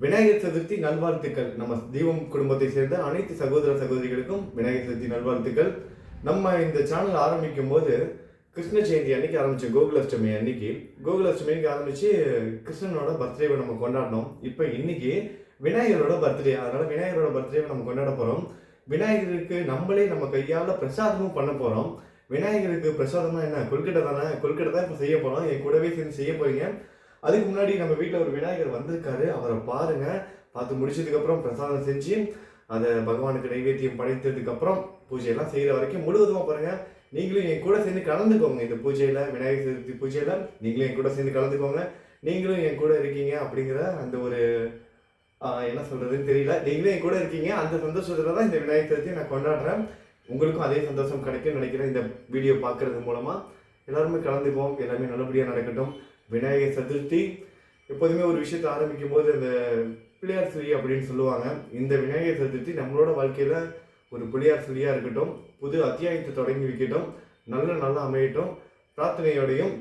விநாயகர் சதுர்த்தி நல்வாழ்த்துக்கள். நம்ம தீபம் குடும்பத்தை சேர்ந்த அனைத்து சகோதர சகோதரிகளுக்கும் விநாயகர் சதுர்த்தி நல்வாழ்த்துக்கள். நம்ம இந்த சேனல் ஆரம்பிக்கும் போது கிருஷ்ண ஜெயந்தி அன்னைக்கு ஆரம்பிச்சோம் கோகுலாஷ்டமி அன்னைக்கு. கோகுலாஷ்டமிக்கு ஆரம்பிச்சு கிருஷ்ணனோட பர்த்டேவை நம்ம கொண்டாடினோம். இப்போ இன்னைக்கு விநாயகரோட பர்த்டே அதனால விநாயகரோட பர்த்டேவை நம்ம கொண்டாட போகிறோம் விநாயகருக்கு நம்மளே நம்ம கையால் பிரசாதமும் பண்ண போகிறோம் விநாயகருக்கு பிரசாதம்னா என்ன? கொல்கட்டை தானே? கொல்கட்டை தான் இப்போ செய்ய போகிறோம் என் கூடவே சேர்ந்து செய்ய போறீங்க. அதுக்கு முன்னாடி நம்ம வீட்டில் ஒரு விநாயகர் வந்திருக்காரு. அவரை பாருங்க. பார்த்து முடிச்சதுக்கப்புறம் பிரசாதம் செஞ்சு அதை பகவானுக்கு நைவேத்தியம் படைத்ததுக்கப்புறம் பூஜையெல்லாம் செய்கிற வரைக்கும் முழுவதுமாக பாருங்க. நீங்களும் என் கூட சேர்ந்து கலந்துக்கோங்க. இந்த பூஜையில் விநாயகர் சதுர்த்தி பூஜையில் நீங்களும் என் கூட சேர்ந்து கலந்துக்கோங்க. நீங்களும் என் கூட இருக்கீங்க அப்படிங்கிற அந்த ஒரு என்ன சொல்கிறதுன்னு தெரியல. நீங்களும் என் கூட இருக்கீங்க. அந்த சந்தோஷத்தில் தான் இந்த விநாயகர் சதுர்த்தியை நான் கொண்டாடுறேன். உங்களுக்கும் அதே சந்தோஷம் கிடைக்கும்னு நினைக்கிறேன். இந்த வீடியோ பார்க்குறது மூலமாக எல்லாருமே கலந்துக்குவோம். எல்லாமே நல்லபடியாக நடக்கட்டும். விநாயகர் சதுர்த்தி எப்போதுமே ஒரு விஷயத்தை ஆரம்பிக்கும் போது அந்த பிள்ளையார் சுழி அப்படின்னு சொல்லுவாங்க. இந்த விநாயகர் சதுர்த்தி நம்மளோட வாழ்க்கையில் ஒரு பிள்ளையார் சுழியாக இருக்கட்டும் புது அத்தியாயத்தை தொடங்கி வைக்கட்டும் நல்ல நல்லா அமையட்டும் பிரார்த்தனையோடையும்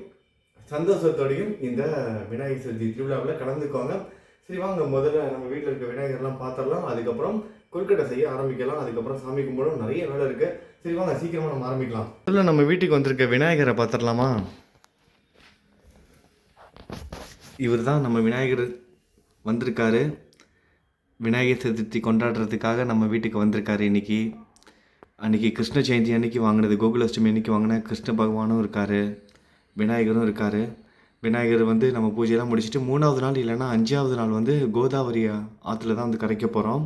சந்தோஷத்தோடையும் இந்த விநாயகர் சதுர்த்தி திருவிழாவில் கலந்துக்கோங்க. சரி வாங்க முதல்ல நம்ம வீட்டில் இருக்க விநாயகர்லாம் பார்த்துடலாம் அதுக்கப்புறம் கொல்கட்டை செய்ய ஆரம்பிக்கலாம். அதுக்கப்புறம் சாமி கும்பிடும் நிறைய வேலை இருக்குது சரி வாங்க சீக்கிரமாக நம்ம ஆரம்பிக்கலாம். முதல்ல நம்ம வீட்டுக்கு வந்திருக்க விநாயகரை பார்த்துடலாமா இவர் தான் நம்ம விநாயகர் வந்திருக்காரு. விநாயகர் சதுர்த்தி கொண்டாடுறதுக்காக நம்ம வீட்டுக்கு வந்திருக்காரு இன்னைக்கு. அன்னைக்கு கிருஷ்ண ஜெயந்தி அன்னைக்கு வாங்கினது கோகுலாஷ்டமி அன்னைக்கு வாங்கின கிருஷ்ண பகவானும் இருக்கார் விநாயகரும் இருக்கார். விநாயகர் வந்து நம்ம பூஜையெல்லாம் முடிச்சுட்டு மூணாவது நாள் இல்லைன்னா அஞ்சாவது நாள் வந்து கோதாவரி ஆற்றுல தான் வந்து கரைக்க போகிறோம்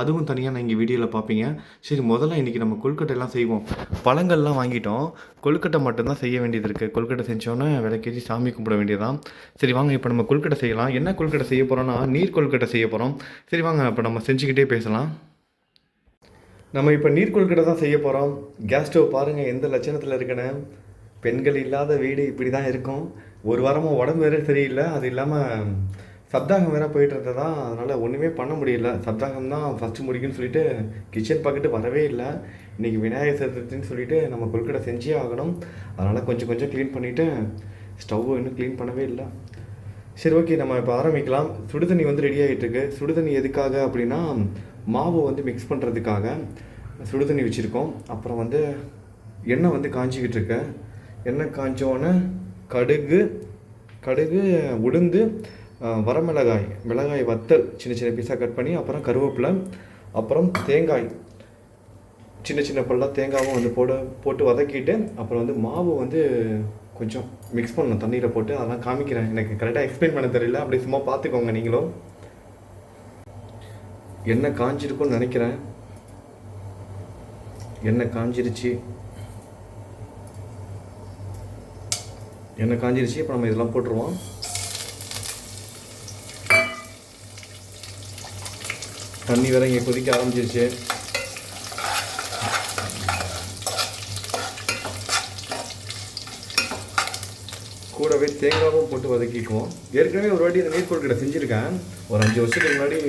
அதுவும் தனியாக நான் இங்கே வீடியோவில் பார்ப்பீங்க சரி முதல்ல இன்றைக்கி நம்ம கொழுக்கட்டை எல்லாம் செய்வோம். பழங்கள்லாம் வாங்கிட்டோம். கொழுக்கட்டை மட்டும்தான் செய்ய வேண்டியது இருக்குது கொழுக்கட்டை செஞ்சோன்னே விளக்கேற்றி சாமி கும்பிட வேண்டியதான் சரி வாங்க இப்போ நம்ம கொழுக்கட்டை செய்யலாம். என்ன கொழுக்கட்டை செய்ய போகிறோம்னா நீர் கொழுக்கட்டை செய்ய போகிறோம் சரி வாங்க இப்போ நம்ம செஞ்சுக்கிட்டே பேசலாம். நம்ம இப்போ நீர் கொழுக்கட்டை தான் செய்ய போகிறோம் கேஸ் ஸ்டவ் பாருங்கள் எந்த லட்சணத்தில் இருக்குன்னு. பெண்கள் இல்லாத வீடு இப்படி தான் இருக்கும். ஒரு வாரமாக உடம்பு வேற சரியில்லை. அது இல்லாமல் சப்தாகம் வேறு போயிட்டு இருந்ததா அதனால் ஒன்றுமே பண்ண முடியல. சப்தாகம் தான் ஃபஸ்ட்டு முடிக்கும்னு சொல்லிட்டு கிச்சன் பக்கெட்டு வரவே இல்லை. இன்றைக்கி விநாயகர் சதுர்த்தின்னு சொல்லிட்டு நம்ம கொள்கடை செஞ்சே ஆகணும். அதனால் கொஞ்சம் கொஞ்சம் க்ளீன் பண்ணிவிட்டு ஸ்டவ் இன்னும் க்ளீன் பண்ணவே இல்லை. சரி ஓகே நம்ம இப்போ ஆரம்பிக்கலாம். சுடுதண்ணி வந்து ரெடி ஆகிட்டுருக்கு சுடுதண்ணி எதுக்காக அப்படின்னா மாவு வந்து மிக்ஸ் பண்ணுறதுக்காக சுடுதண்ணி வச்சுருக்கோம். அப்புறம் வந்து எண்ணெய் வந்து காஞ்சிக்கிட்டு இருக்கு. எண்ணெய் காஞ்சோன்னே கடுகு கடுகு உளுந்து வரமிளகாய் மிளகாய் வத்தல் சின்ன சின்ன பீஸாக கட் பண்ணி அப்புறம் கருவேப்பிலை அப்புறம் தேங்காய். சின்ன சின்ன பல்லாக தேங்காவும் வந்து போட போட்டு வதக்கிட்டு அப்புறம் வந்து மாவு வந்து கொஞ்சம் மிக்ஸ் பண்ணணும் தண்ணியில் போட்டு அதெல்லாம் காமிக்கிறேன். எனக்கு கரெக்டாக எக்ஸ்பிளைன் பண்ண தெரியல. அப்படி சும்மா பார்த்துக்கோங்க நீங்களும். என்ன காஞ்சிருக்கும்னு நினைக்கிறேன். எண்ணெய் காஞ்சிருச்சு. எண்ணெய் காஞ்சிருச்சு இப்போ நம்ம இதெல்லாம் போட்டுருவோம். தண்ணி வேற இங்கே கொதிக்க ஆரம்பிச்சிருச்சு. கூடவே தேங்காவும் போட்டு வதக்கிக்குவோம். ஏற்கனவே ஒரு வாட்டி இந்த நீர் பொருட்களை செஞ்சுருக்கேன். ஒரு அஞ்சு வருஷத்துக்கு முன்னாடி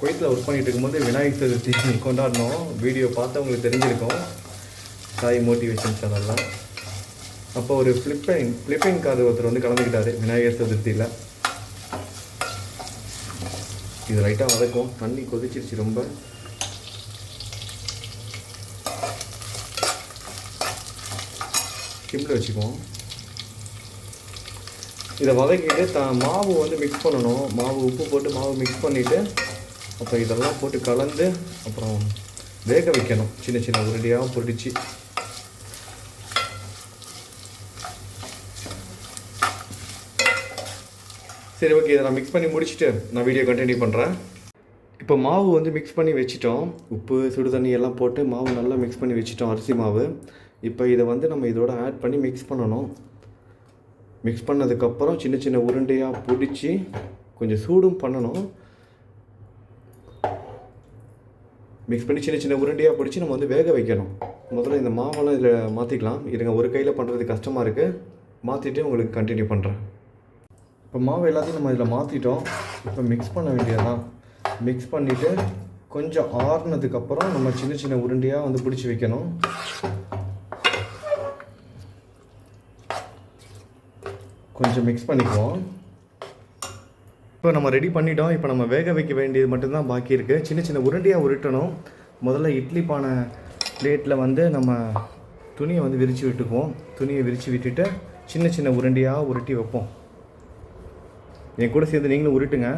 குவைத்தில் ஒர்க் பண்ணிகிட்டு இருக்கும்போது விநாயகர் சதுர்த்தி கொண்டாடினோம். வீடியோ பார்த்தவங்களுக்கு தெரிஞ்சிருக்கோம். சாய் மோட்டிவேஷன் சேனல்லாம் அப்போ ஒரு ஃப்ளிப்பைன் ஃப்ளிப்பைன் காது ஒருத்தர் வந்து கலந்துக்கிட்டாரு விநாயகர் சதுர்த்தியில். இது லைட்டாக வதக்கும். தண்ணி கொதிச்சிருச்சு ரொம்ப. சிம்மில் வச்சுக்குவோம். இதை வதக்கிட்டு த மாவு வந்து மிக்ஸ் பண்ணணும். மாவு உப்பு போட்டு மாவு மிக்ஸ் பண்ணிவிட்டு அப்புறம் இதெல்லாம் போட்டு கலந்து அப்புறம் வேக வைக்கணும். சின்ன சின்ன உருடியாகவும் பொடிச்சு சரி ஓகே இதை நான் மிக்ஸ் பண்ணி முடிச்சுட்டு நான் வீடியோ கண்டினியூ பண்ணுறேன் இப்போ மாவு வந்து மிக்ஸ் பண்ணி வச்சிட்டோம். உப்பு சுடு தண்ணி எல்லாம் போட்டு மாவு நல்லா மிக்ஸ் பண்ணி வச்சிட்டோம் அரிசி மாவு. இப்போ இதை வந்து நம்ம இதோட ஆட் பண்ணி மிக்ஸ் பண்ணணும். மிக்ஸ் பண்ணதுக்கப்புறம் சின்ன சின்ன உருண்டையாக பிடிச்சி கொஞ்சம் சூடும் பண்ணணும். மிக்ஸ் பண்ணி சின்ன சின்ன உருண்டையாக பிடிச்சி நம்ம வந்து வேக வைக்கணும். முதல்ல இந்த மாவெல்லாம் இதில் மாற்றிக்கலாம் இதுங்க ஒரு கையில் பண்ணுறது கஷ்டமாக இருக்குது மாற்றிட்டு உங்களுக்கு கண்டினியூ பண்ணுறேன் இப்போ மாவு எல்லாத்தையும் நம்ம இதில் மாற்றிட்டோம் இப்போ மிக்ஸ் பண்ண வேண்டியதுதான். மிக்ஸ் பண்ணிவிட்டு கொஞ்சம் ஆறுனதுக்கப்புறம் நம்ம சின்ன சின்ன உருண்டையாக வந்து பிடிச்சி வைக்கணும். கொஞ்சம் மிக்ஸ் பண்ணிக்குவோம். இப்போ நம்ம ரெடி பண்ணிட்டோம். இப்போ நம்ம வேக வைக்க வேண்டியது மட்டும்தான் பாக்கி இருக்குது சின்ன சின்ன உருண்டையாக உருட்டணும். முதல்ல இட்லி பானை பிளேட்டில் வந்து நம்ம துணியை வந்து விரித்து விட்டுக்குவோம். துணியை விரித்து விட்டுட்டு சின்ன சின்ன உருண்டையாக உருட்டி வைப்போம். என் கூட சேர்ந்து நீங்களும் உருட்டுங்க.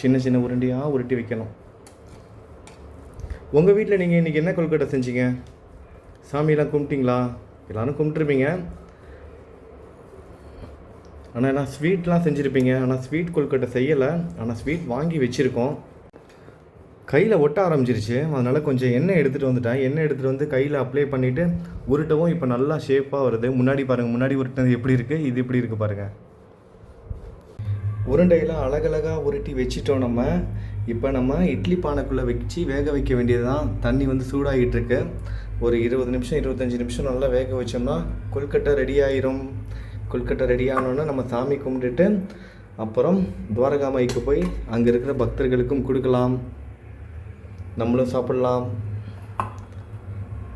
சின்ன சின்ன உருண்டியாக உருட்டி வைக்கணும். உங்கள் வீட்டில் நீங்கள் இன்றைக்கி என்ன கொல்கட்டை செஞ்சீங்க? சாமியெல்லாம் கும்பிட்டீங்களா? எல்லாரும் கும்பிட்டுருப்பீங்க. ஆனால் நான் ஸ்வீட்லாம் செஞ்சுருப்பீங்க. ஆனால் ஸ்வீட் கொல்கட்டை செய்யலை. ஆனால் ஸ்வீட் வாங்கி வச்சுருக்கோம். கையில் ஒட்ட ஆரம்பிச்சிருச்சு. அதனால் கொஞ்சம் எண்ணெய் எடுத்துகிட்டு வந்துட்டேன் எண்ணெய் எடுத்துகிட்டு வந்து கையில் அப்ளை பண்ணிவிட்டு உருட்டவும் இப்போ நல்லா ஷேப்பாக வருது. முன்னாடி பாருங்கள் முன்னாடி உருட்டினது எப்படி இருக்குது இது எப்படி இருக்குது பாருங்கள் உருண்டையெல்லாம் அழகழகாக உருட்டி வச்சிட்டோம் நம்ம. இப்போ நம்ம இட்லி பானைக்குள்ளே வச்சு வேக வைக்க வேண்டியது தான் தண்ணி வந்து சூடாகிட்டு இருக்கு ஒரு இருபது நிமிஷம் இருபத்தஞ்சி நிமிஷம் நல்லா வேக வச்சோம்னா கொல்கட்டை ரெடி ஆயிரும். கொல்கட்டை ரெடி ஆனோன்னா நம்ம சாமி கும்பிட்டுட்டு அப்புறம் துவாரகாமாய்க்கு போய் அங்கே இருக்கிற பக்தர்களுக்கும் கொடுக்கலாம். நம்மளும் சாப்பிடலாம்.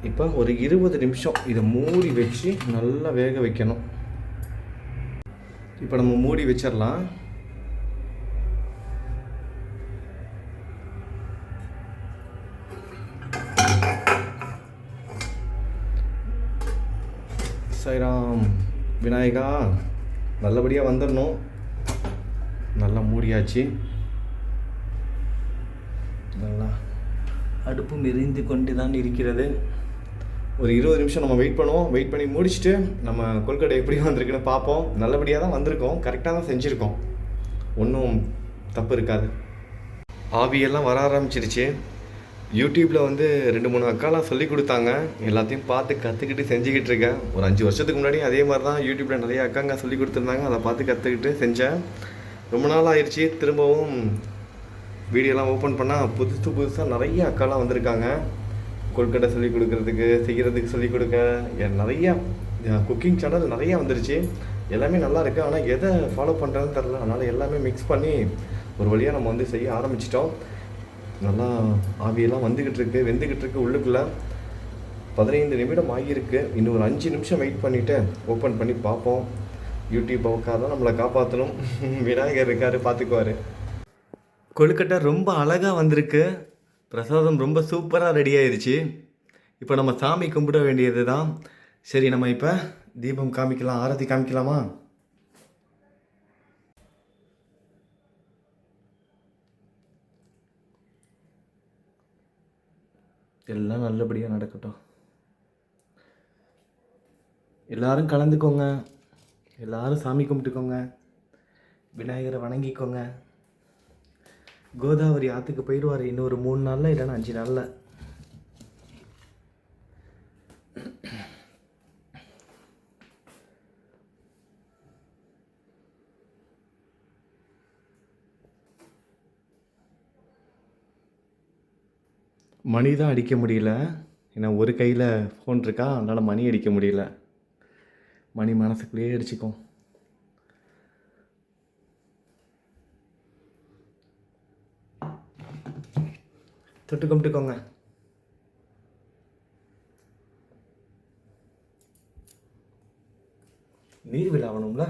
இப்போ ஒரு இருபது நிமிஷம் இதை மூடி வச்சு நல்லா வேக வைக்கணும். இப்போ நம்ம மூடி வச்சிடலாம். சைராம் விநாயகா நல்லபடியாக வந்துடணும். நல்லா மூடியாச்சு. நல்லா அடுப்பும் எரிந்து கொண்டு தான் இருக்கிறது. ஒரு இருபது நிமிஷம் நம்ம வெயிட் பண்ணுவோம். வெயிட் பண்ணி முடிச்சுட்டு நம்ம கொல்கட்டை எப்படி வந்திருக்குன்னு பார்ப்போம். நல்லபடியாக தான் வந்திருக்கோம். கரெக்டாக தான் செஞ்சுருக்கோம். ஒன்றும் தப்பு இருக்காது. ஆவியெல்லாம் வர ஆரம்பிச்சிருச்சு. யூடியூப்பில் வந்து ரெண்டு மூணு அக்காலாம் சொல்லி கொடுத்தாங்க. எல்லாத்தையும் பார்த்து கற்றுக்கிட்டு செஞ்சுக்கிட்டு இருக்கேன். ஒரு அஞ்சு வருஷத்துக்கு முன்னாடி அதே மாதிரி தான் யூடியூப்பில் நிறைய அக்காங்க சொல்லி கொடுத்துருந்தாங்க. அதை பார்த்து கற்றுக்கிட்டு செஞ்சேன். ரொம்ப நாள் ஆயிடுச்சு. திரும்பவும் வீடியோலாம் ஓப்பன் பண்ணால் புதுசு புதுசாக நிறைய அக்காலாம் வந்திருக்காங்க. கொல்கட்டை சொல்லிக் கொடுக்கறதுக்கு செய்கிறதுக்கு சொல்லிக் கொடுக்க நிறையா குக்கிங் சேனல் நிறையா வந்துருச்சு. எல்லாமே நல்லா இருக்குது ஆனால் எதை ஃபாலோ பண்ணுறதுன்னு தெரில அதனால் எல்லாமே மிக்ஸ் பண்ணி ஒரு வழியாக நம்ம வந்து செய்ய ஆரம்பிச்சிட்டோம். நல்லா ஆவியெல்லாம் வந்துக்கிட்டு இருக்கு. வெந்துக்கிட்டு இருக்கு உள்ளுக்குள்ளே. பதினைந்து நிமிடம் ஆகியிருக்கு. இன்னும் ஒரு அஞ்சு நிமிஷம் வெயிட் பண்ணிவிட்டு ஓப்பன் பண்ணி பார்ப்போம். யூடியூப் தான் நம்மளை காப்பாற்றணும் விநாயகர் இருக்காரு பார்த்துக்குவார். கொழுக்கட்டை ரொம்ப அழகாக வந்திருக்கு. பிரசாதம் ரொம்ப சூப்பராக ரெடி ஆயிடுச்சு இப்போ நம்ம சாமி கும்பிட வேண்டியது தான் சரி நம்ம இப்போ தீபம் காமிக்கலாம் ஆரத்தி காமிக்கலாமா? எல்லாம் நல்லபடியாக நடக்கட்டும். எல்லாரும் கலந்துக்கோங்க. எல்லாரும் சாமி கும்பிட்டுக்கோங்க. விநாயகரை வணங்கிக்கோங்க. கோதாவரி ஆற்றுக்கு போயிடுவார் இன்னொரு மூணு நாளில் இல்லைன்னா அஞ்சு நாளில். மணி தான் அடிக்க முடியல. ஏன்னா ஒரு கையில் ஃபோன் இருக்கா? அதனால் மணி அடிக்க முடியல. மணி மனசுக்குள்ளேயே அடிச்சுக்கும். தொட்டு கும்பிட்டுக்கோங்க. நீர் விழாவணும்ல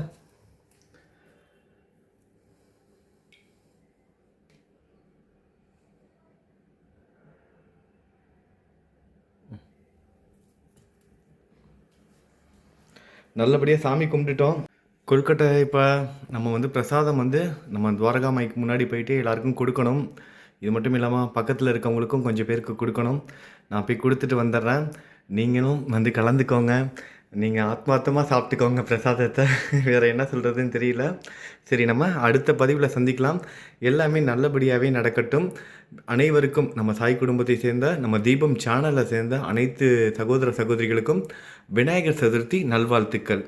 நல்லபடியாக சாமி கும்பிட்டுட்டோம். கொல்கட்டை இப்போ நம்ம வந்து பிரசாதம் வந்து நம்ம துவாரகா மைக்கு முன்னாடி போயிட்டு எல்லாருக்கும் கொடுக்கணும். இது மட்டும் இல்லாமல் பக்கத்தில் இருக்கவங்களுக்கும் கொஞ்சம் பேருக்கு கொடுக்கணும். நான் போய் கொடுத்துட்டு வந்துடுறேன். நீங்களும் வந்து கலந்துக்கோங்க. நீங்கள் ஆத்மார்த்தமாக சாப்பிட்டுக்கோங்க பிரசாதத்தை. வேறு என்ன சொல்கிறதுன்னு தெரியல. சரி நம்ம அடுத்த பதிவில் சந்திக்கலாம். எல்லாமே நல்லபடியாகவே நடக்கட்டும். அனைவருக்கும் நம்ம சாய் குடும்பத்தை சேர்ந்த நம்ம தீபம் சேனலை சேர்ந்த அனைத்து சகோதர சகோதரிகளுக்கும் விநாயகர் சதுர்த்தி நல்வாழ்த்துக்கள்.